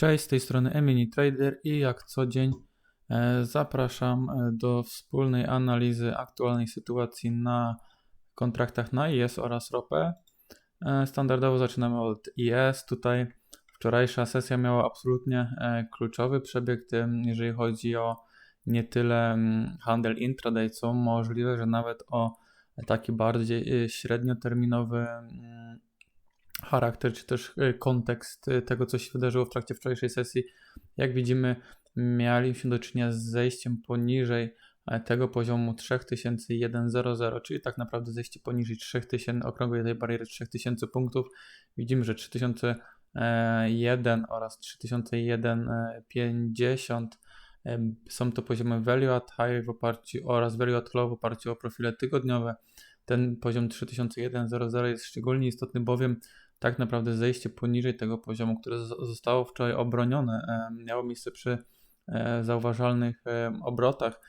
Cześć, z tej strony Emini Trader i jak co dzień e, zapraszam e, do wspólnej analizy aktualnej sytuacji na kontraktach na IS oraz ropę. E, standardowo zaczynamy od IS. Tutaj wczorajsza sesja miała absolutnie kluczowy przebieg, jeżeli chodzi o nie tyle mm, handel intraday, co możliwe, że nawet o taki bardziej średnioterminowy mm, charakter, czy też e, kontekst e, tego, co się wydarzyło w trakcie wczorajszej sesji. Jak widzimy, mieliśmy do czynienia z zejściem poniżej e, tego poziomu 3100, czyli tak naprawdę zejście poniżej 3000, okrągłej tej bariery 3000 punktów. Widzimy, że 3001 oraz 3150 są to poziomy value at high w oparciu oraz value at low w oparciu o profile tygodniowe. Ten poziom 3100 jest szczególnie istotny, bowiem tak naprawdę zejście poniżej tego poziomu, które zostało wczoraj obronione, e, miało miejsce przy e, zauważalnych e, obrotach,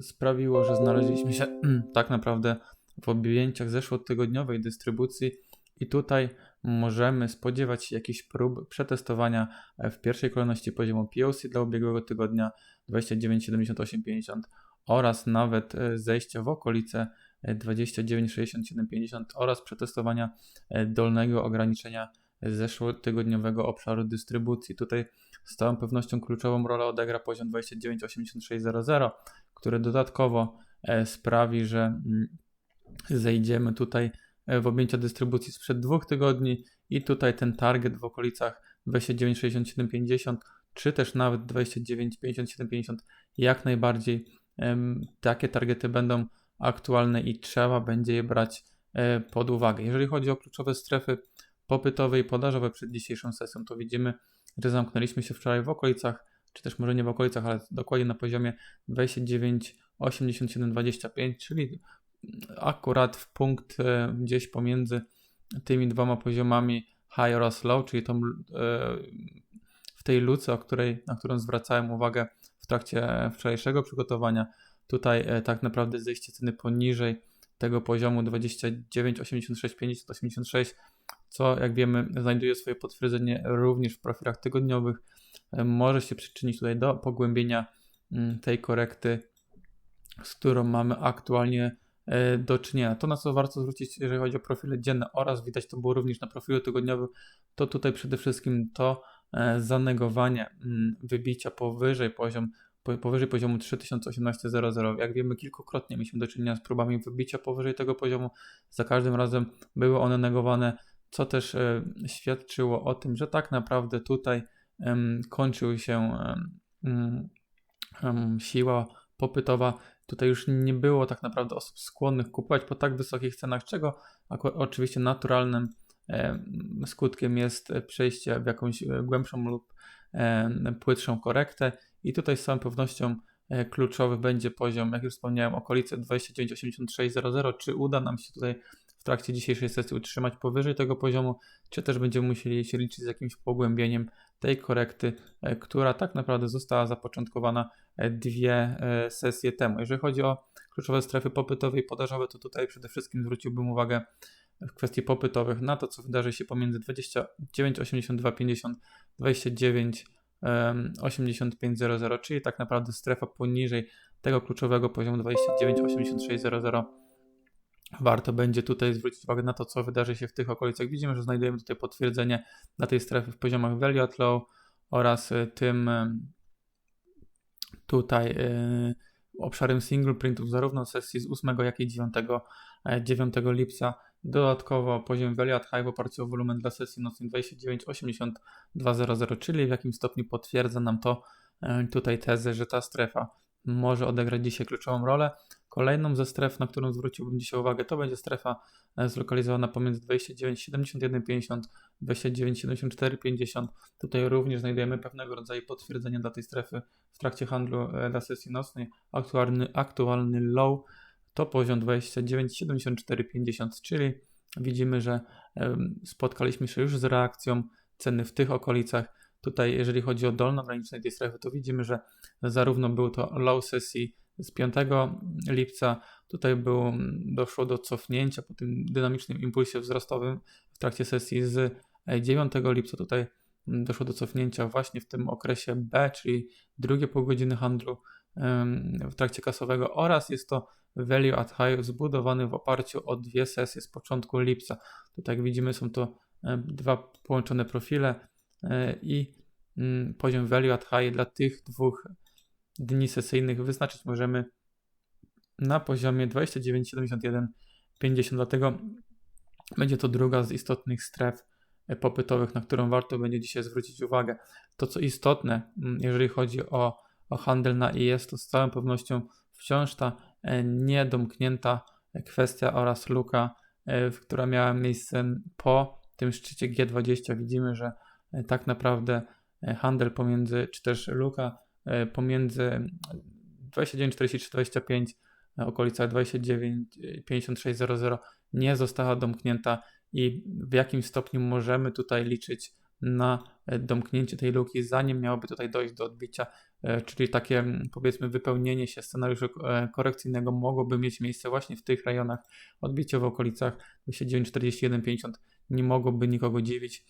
sprawiło, że znaleźliśmy się tak naprawdę w objęciach zeszłotygodniowej dystrybucji i tutaj możemy spodziewać się jakichś prób przetestowania w pierwszej kolejności poziomu POC dla ubiegłego tygodnia 29,7850 oraz nawet zejścia w okolice 29, 67, 50 oraz przetestowania e, dolnego ograniczenia zeszłotygodniowego obszaru dystrybucji. Tutaj z całą pewnością kluczową rolę odegra poziom 29,8600, który dodatkowo e, sprawi, że mm, zejdziemy tutaj e, w objęcia dystrybucji sprzed dwóch tygodni i tutaj ten target w okolicach 29,6750 czy też nawet 29,5750 jak najbardziej takie targety będą aktualne i trzeba będzie je brać e, pod uwagę. Jeżeli chodzi o kluczowe strefy popytowe i podażowe przed dzisiejszą sesją, to widzimy, że zamknęliśmy się wczoraj w okolicach, czy też może nie w okolicach, ale dokładnie na poziomie 29,87,25, czyli akurat w punkt e, gdzieś pomiędzy tymi dwoma poziomami high oraz low, czyli tą, e, w tej luce, o której, na którą zwracałem uwagę w trakcie wczorajszego przygotowania, Tutaj e, tak naprawdę zejście ceny poniżej tego poziomu 29,86, co jak wiemy znajduje swoje potwierdzenie również w profilach tygodniowych. E, może się przyczynić tutaj do pogłębienia mm, tej korekty, z którą mamy aktualnie e, do czynienia. To, na co warto zwrócić, jeżeli chodzi o profile dzienne oraz widać to było również na profilu tygodniowym, to tutaj przede wszystkim to zanegowanie mm, wybicia powyżej poziom powyżej poziomu 3018.00. Jak wiemy, kilkukrotnie mieliśmy do czynienia z próbami wybicia powyżej tego poziomu. Za każdym razem były one negowane, co też e, świadczyło o tym, że tak naprawdę tutaj e, kończył się e, siła popytowa. Tutaj już nie było tak naprawdę osób skłonnych kupować po tak wysokich cenach, czego oczywiście naturalnym skutkiem jest przejście w jakąś e, głębszą lub płytszą korektę i tutaj z całą pewnością e, kluczowy będzie poziom, jak już wspomniałem, okolice 29,8600. Czy uda nam się tutaj w trakcie dzisiejszej sesji utrzymać powyżej tego poziomu, czy też będziemy musieli się liczyć z jakimś pogłębieniem tej korekty, e, która tak naprawdę została zapoczątkowana e, dwie sesje temu. Jeżeli chodzi o kluczowe strefy popytowe i podażowe, to tutaj przede wszystkim zwróciłbym uwagę w kwestii popytowych na to, co wydarzy się pomiędzy 29,82,50, 29 8500, czyli tak naprawdę strefa poniżej tego kluczowego poziomu 29,8600. Warto będzie tutaj zwrócić uwagę na to, co wydarzy się w tych okolicach. Widzimy, że znajdujemy tutaj potwierdzenie dla tej strefy w poziomach value at low oraz y, tym tutaj y, obszarem single printów zarówno sesji z 8 jak i 9, 9 e, lipca Dodatkowo poziom value at high w oparciu o wolumen dla sesji nocnej 29,8200, czyli w jakim stopniu potwierdza nam to e, tutaj tezę, że ta strefa może odegrać dzisiaj kluczową rolę. Kolejną ze stref, na którą zwróciłbym dzisiaj uwagę, to będzie strefa e, zlokalizowana pomiędzy 29,71,50 29,74,50. Tutaj również znajdujemy pewnego rodzaju potwierdzenie dla tej strefy w trakcie handlu e, dla sesji nocnej. Aktualny, aktualny low to poziom 29,74,50, czyli widzimy, że spotkaliśmy się już z reakcją ceny w tych okolicach. Tutaj, jeżeli chodzi o dolną granicę tej strefy, to widzimy, że zarówno był to low sesji z 5 lipca, tutaj było, doszło do cofnięcia po tym dynamicznym impulsie wzrostowym w trakcie sesji z 9 lipca. Tutaj doszło do cofnięcia właśnie w tym okresie B, czyli drugie pół godziny handlu w trakcie kasowego oraz jest to value at high zbudowany w oparciu o dwie sesje z początku lipca. Tutaj jak widzimy są to dwa połączone profile e, i mm, poziom value at high dla tych dwóch dni sesyjnych wyznaczyć możemy na poziomie 29,71,50. Dlatego będzie to druga z istotnych stref popytowych, na którą warto będzie dzisiaj zwrócić uwagę. To, co istotne, mm, jeżeli chodzi o, o handel na IS, to z całą pewnością wciąż ta e, niedomknięta kwestia oraz luka, która miała miejsce po tym szczycie G20 widzimy, że e, tak naprawdę e, handel pomiędzy, czy też luka e, pomiędzy 29, 43, 25, okolica 29, 56, 00 nie została domknięta i w jakim stopniu możemy tutaj liczyć na domknięcie tej luki, zanim miałoby tutaj dojść do odbicia, czyli takie powiedzmy wypełnienie się scenariuszu korekcyjnego mogłoby mieć miejsce właśnie w tych rejonach odbicia w okolicach 29, 41, 50 nie mogłoby nikogo dziwić.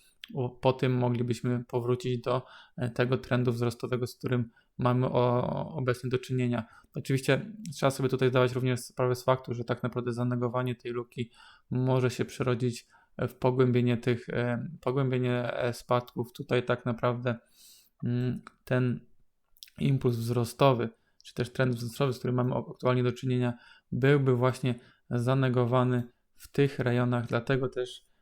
Po tym moglibyśmy powrócić do e, tego trendu wzrostowego, z którym mamy obecnie do czynienia. Oczywiście trzeba sobie tutaj zdawać również sprawę z faktu, że tak naprawdę zanegowanie tej luki może się przerodzić w pogłębienie tych, e, pogłębienie e, spadków. Tutaj tak naprawdę mm, ten impuls wzrostowy, czy też trend wzrostowy, z którym mamy aktualnie do czynienia, byłby właśnie zanegowany w tych rejonach, dlatego też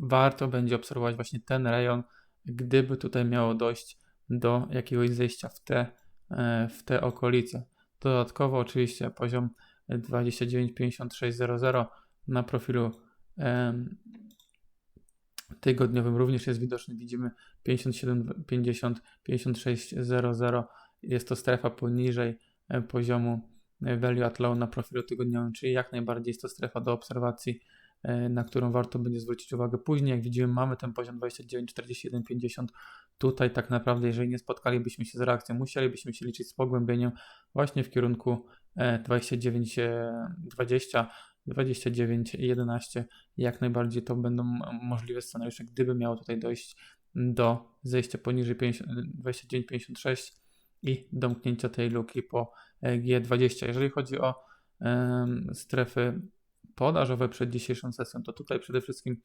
warto będzie obserwować właśnie ten rejon, gdyby tutaj miało dojść do jakiegoś zejścia w te, e, w te okolice. Dodatkowo oczywiście poziom 29,5600 na profilu tygodniowym również jest widoczny. Widzimy 57, 50, 56,00. Jest to strefa poniżej e, poziomu e, value at low na profilu tygodniowym, czyli jak najbardziej jest to strefa do obserwacji E, na którą warto będzie zwrócić uwagę później. Jak widzimy, mamy ten poziom 29, 41, 50. Tutaj tak naprawdę, jeżeli nie spotkalibyśmy się z reakcją, musielibyśmy się liczyć z pogłębieniem właśnie w kierunku 29, 20, 29, 11. Jak najbardziej to będą możliwe scenariusze, gdyby miało tutaj dojść do zejścia poniżej 29, 56 i domknięcia tej luki po e, G20. Jeżeli chodzi o strefy podażowe przed dzisiejszą sesją, to tutaj przede wszystkim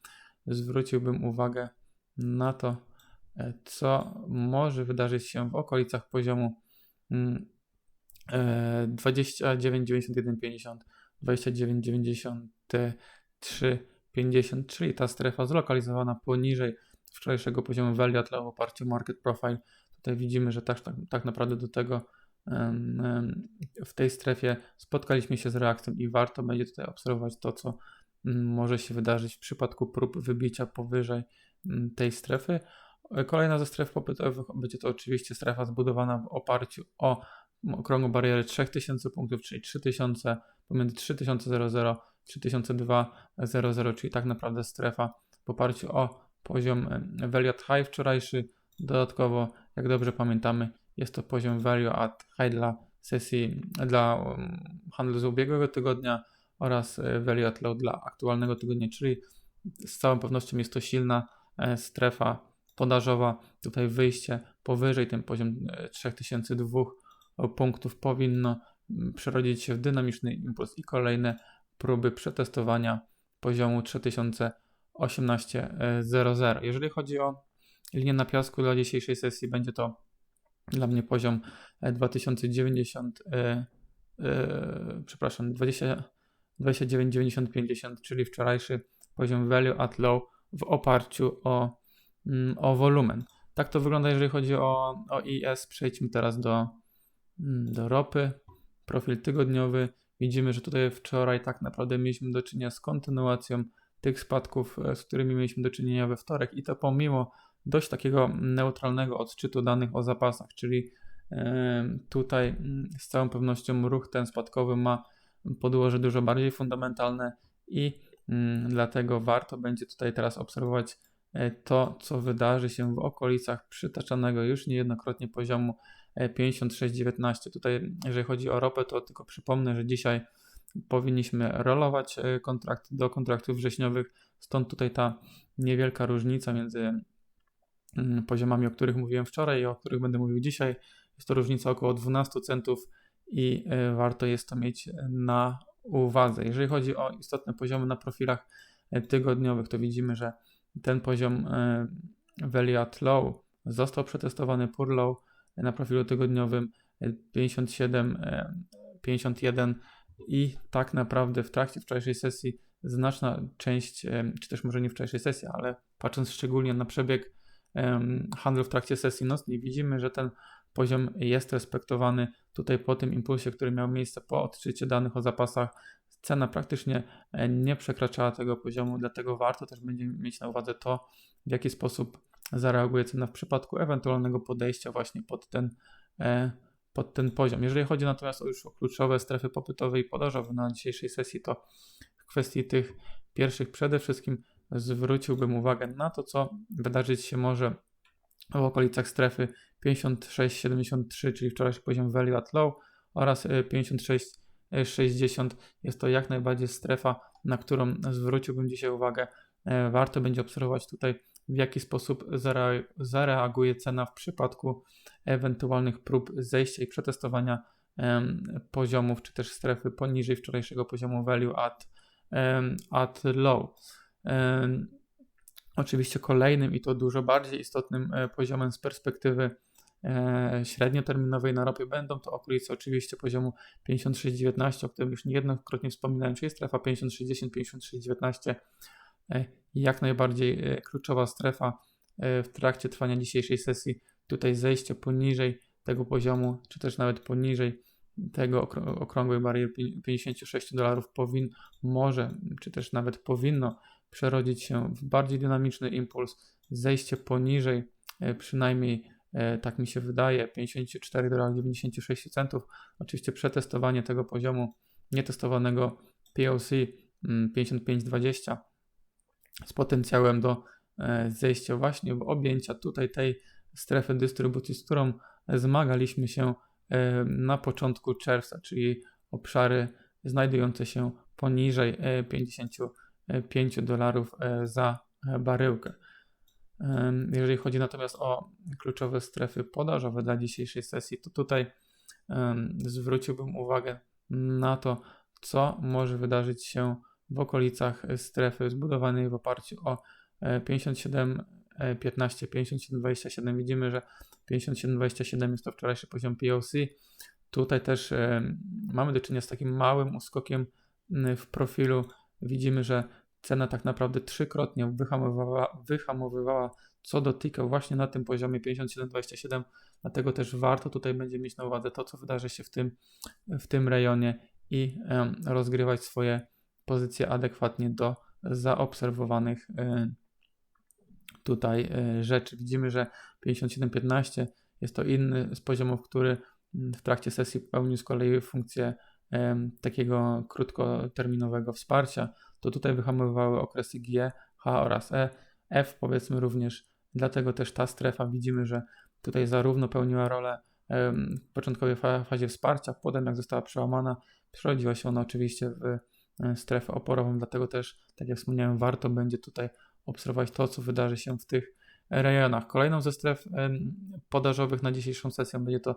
zwróciłbym uwagę na to, e, co może wydarzyć się w okolicach poziomu 29,91,50, 29,93,50, czyli ta strefa zlokalizowana poniżej wczorajszego poziomu value w oparciu market profile. Tutaj widzimy, że tak, tak, tak naprawdę do tego w tej strefie spotkaliśmy się z reakcją i warto będzie tutaj obserwować to, co mm, może się wydarzyć w przypadku prób wybicia powyżej mm, tej strefy. Kolejna ze stref popytowych będzie to oczywiście strefa zbudowana w oparciu o okrągłą barierę 3000 punktów, czyli 3000 pomiędzy 3000 3200, czyli tak naprawdę strefa w oparciu o poziom Veliot High wczorajszy. Dodatkowo, jak dobrze pamiętamy, jest to poziom value at high dla sesji dla handlu z ubiegłego tygodnia oraz e, value at low dla aktualnego tygodnia, czyli z całą pewnością jest to silna e, strefa podażowa. Tutaj wyjście powyżej ten poziom 3002 e, punktów powinno przerodzić się w dynamiczny impuls i kolejne próby przetestowania poziomu 3018.00. Jeżeli chodzi o linię na piasku dla dzisiejszej sesji, będzie to dla mnie poziom 2090, e, e, e, przepraszam, 20, 29,90, czyli wczorajszy poziom value at low w oparciu o, mm, o wolumen. Tak to wygląda, jeżeli chodzi o, o IS. Przejdźmy teraz do, mm, do ropy. Profil tygodniowy. Widzimy, że tutaj wczoraj tak naprawdę mieliśmy do czynienia z kontynuacją tych spadków, z którymi mieliśmy do czynienia we wtorek i to pomimo dość takiego neutralnego odczytu danych o zapasach, czyli tutaj mm, z całą pewnością ruch ten spadkowy ma podłoże dużo bardziej fundamentalne i mm, dlatego warto będzie tutaj teraz obserwować e, to, co wydarzy się w okolicach przytaczanego już niejednokrotnie poziomu 56,19. E, tutaj, jeżeli chodzi o ropę, to tylko przypomnę, że dzisiaj powinniśmy rolować e, kontrakty do kontraktów wrześniowych, stąd tutaj ta niewielka różnica między mm, poziomami, o których mówiłem wczoraj i o których będę mówił dzisiaj. Jest to różnica około 12 centów i e, warto jest to mieć na uwadze. Jeżeli chodzi o istotne poziomy na profilach tygodniowych, to widzimy, że ten poziom value at low został przetestowany pur low na profilu tygodniowym 57, 51 i tak naprawdę w trakcie wczorajszej sesji znaczna część, czy też może nie wczorajszej sesji, ale patrząc szczególnie na przebieg handlu w trakcie sesji nocnej, widzimy, że ten poziom jest respektowany. Tutaj po tym impulsie, który miał miejsce po odczycie danych o zapasach, cena praktycznie e, nie przekraczała tego poziomu, dlatego warto też będzie mieć na uwadze to, w jaki sposób zareaguje cena w przypadku ewentualnego podejścia właśnie pod ten e, pod ten poziom. Jeżeli chodzi natomiast o już o kluczowe strefy popytowe i podażowe na dzisiejszej sesji, to w kwestii tych pierwszych przede wszystkim zwróciłbym uwagę na to, co wydarzyć się może w okolicach strefy 56,73, czyli wczorajszy poziom value at low oraz 56,60 jest to jak najbardziej strefa, na którą zwróciłbym dzisiaj uwagę. E, warto będzie obserwować tutaj w jaki sposób zareaguje cena w przypadku ewentualnych prób zejścia i przetestowania poziomów, czy też strefy poniżej wczorajszego poziomu value at, at low. Oczywiście kolejnym i to dużo bardziej istotnym e, poziomem z perspektywy e, średnioterminowej na ropie będą to okolice oczywiście poziomu 56,19, o którym już niejednokrotnie wspominałem, czyli strefa 56,10, 56,19 jak najbardziej e, kluczowa strefa e, w trakcie trwania dzisiejszej sesji. Tutaj zejście poniżej tego poziomu, czy też nawet poniżej tego okrągłej bariery 56 dolarów powin, może, czy też nawet powinno przerodzić się w bardziej dynamiczny impuls, zejście poniżej e, przynajmniej tak mi się wydaje, 54 dolarów 96 centów. Oczywiście przetestowanie tego poziomu nietestowanego POC 5520 z potencjałem do e, zejścia właśnie w objęcia tutaj tej strefy dystrybucji, z którą zmagaliśmy się e, na początku czerwca, czyli obszary znajdujące się poniżej 55 e, dolarów za baryłkę. Jeżeli chodzi natomiast o kluczowe strefy podażowe dla dzisiejszej sesji, to tutaj zwróciłbym uwagę na to, co może wydarzyć się w okolicach strefy zbudowanej w oparciu o 57 15, 57, 27. Widzimy, że 57, 27 jest to wczorajszy poziom POC. Tutaj też e, mamy do czynienia z takim małym uskokiem w profilu. Widzimy, że cena tak naprawdę trzykrotnie wyhamowywała, wyhamowywała co dotyka właśnie na tym poziomie 57-27, dlatego też warto tutaj będzie mieć na uwadze to, co wydarzy się w tym, w tym rejonie i rozgrywać swoje pozycję adekwatnie do zaobserwowanych y, tutaj y, rzeczy. Widzimy, że 57.15 jest to inny z poziomów, który mm, w trakcie sesji pełnił z kolei funkcję takiego krótkoterminowego wsparcia, to tutaj wyhamowywały okresy G, H oraz E, F powiedzmy również, dlatego też ta strefa widzimy, że tutaj zarówno pełniła rolę w początkowej fazie wsparcia, potem jak została przełamana, przerodziła się ona oczywiście w strefę oporową, dlatego też, tak jak wspomniałem, warto będzie tutaj obserwować to, co wydarzy się w tych rejonach. Kolejną ze stref podażowych na dzisiejszą sesję będzie to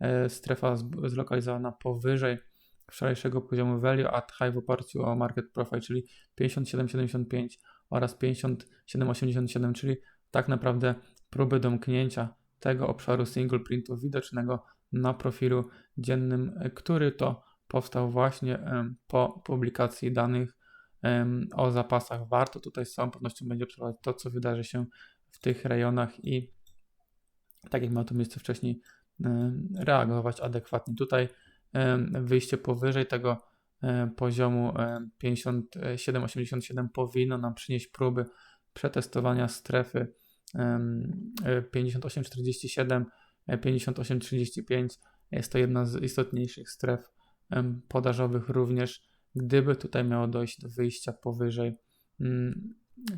e, strefa zlokalizowana powyżej wczorajszego poziomu value at high w oparciu o market profile, czyli 57,75 oraz 57,87, czyli tak naprawdę próby domknięcia tego obszaru single printu widocznego na profilu dziennym, e, który to powstał właśnie po publikacji danych o zapasach. Warto tutaj z całą pewnością będzie obserwować to, co wydarzy się w tych rejonach i tak jak miało to miejsce wcześniej, reagować adekwatnie. Tutaj wyjście powyżej tego poziomu 57-87 powinno nam przynieść próby przetestowania strefy 58-47, 58-35. Jest to jedna z istotniejszych stref podażowych również, gdyby tutaj miało dojść do wyjścia powyżej mm,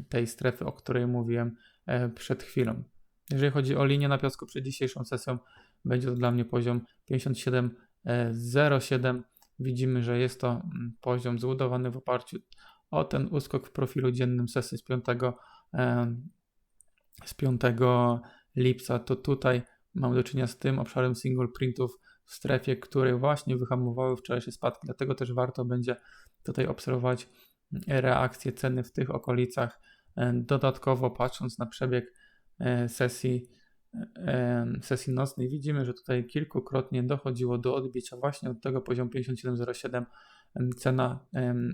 tej strefy, o której mówiłem e, przed chwilą. Jeżeli chodzi o linię na piasku przed dzisiejszą sesją, będzie to dla mnie poziom 57,07. Widzimy, że jest to mm, poziom zbudowany w oparciu o ten uskok w profilu dziennym sesji z 5 z 5 lipca, to tutaj mamy do czynienia z tym obszarem single printów strefie, które właśnie wyhamowały wczorajsze spadki. Dlatego też warto będzie tutaj obserwować reakcję ceny w tych okolicach. E, Dodatkowo patrząc na przebieg e, sesji, e, sesji nocnej, widzimy, że tutaj kilkukrotnie dochodziło do odbicia właśnie od tego poziomu 57,07. Cena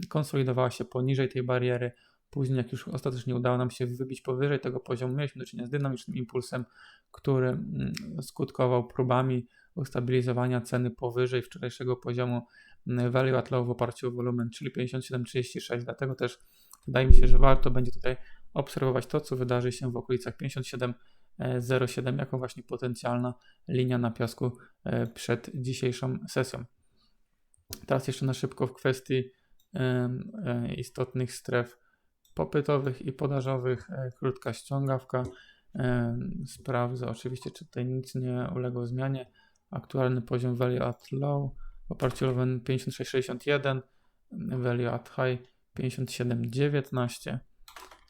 konsolidowała się poniżej tej bariery. Później, jak już ostatecznie udało nam się wybić powyżej tego poziomu, mieliśmy do czynienia z dynamicznym impulsem, który mm, skutkował próbami ustabilizowania ceny powyżej wczorajszego poziomu mm, value at low w oparciu o wolumen, czyli 57,36. Dlatego też wydaje mi się, że warto będzie tutaj obserwować to, co wydarzy się w okolicach 57,07 jako właśnie potencjalna linia na piasku e, przed dzisiejszą sesją. Teraz jeszcze na szybko w kwestii e, istotnych stref popytowych i podażowych. E, Krótka ściągawka. Sprawdzę oczywiście, czy tutaj nic nie uległo zmianie. Aktualny poziom value at low w oparciu o wolumen 56,61, value at high 57,19.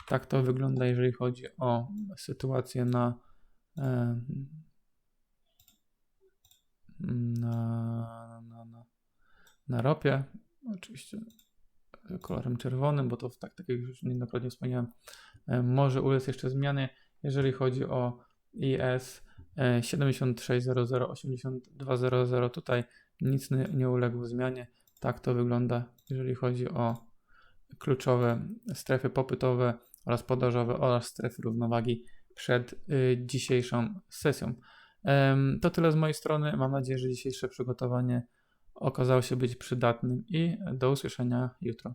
Tak to wygląda, jeżeli chodzi o sytuację na, na, na, na, na ropie. Oczywiście kolorem czerwonym, bo to tak, tak jak już niejednokrotnie wspomniałem, może ulec jeszcze zmiany, jeżeli chodzi o IS e, 76008200 tutaj nic nie, uległo zmianie. Tak to wygląda, jeżeli chodzi o kluczowe strefy popytowe oraz podażowe oraz strefy równowagi przed y, dzisiejszą sesją. Em, To tyle z mojej strony. Mam nadzieję, że dzisiejsze przygotowanie okazało się być przydatnym i do usłyszenia jutro.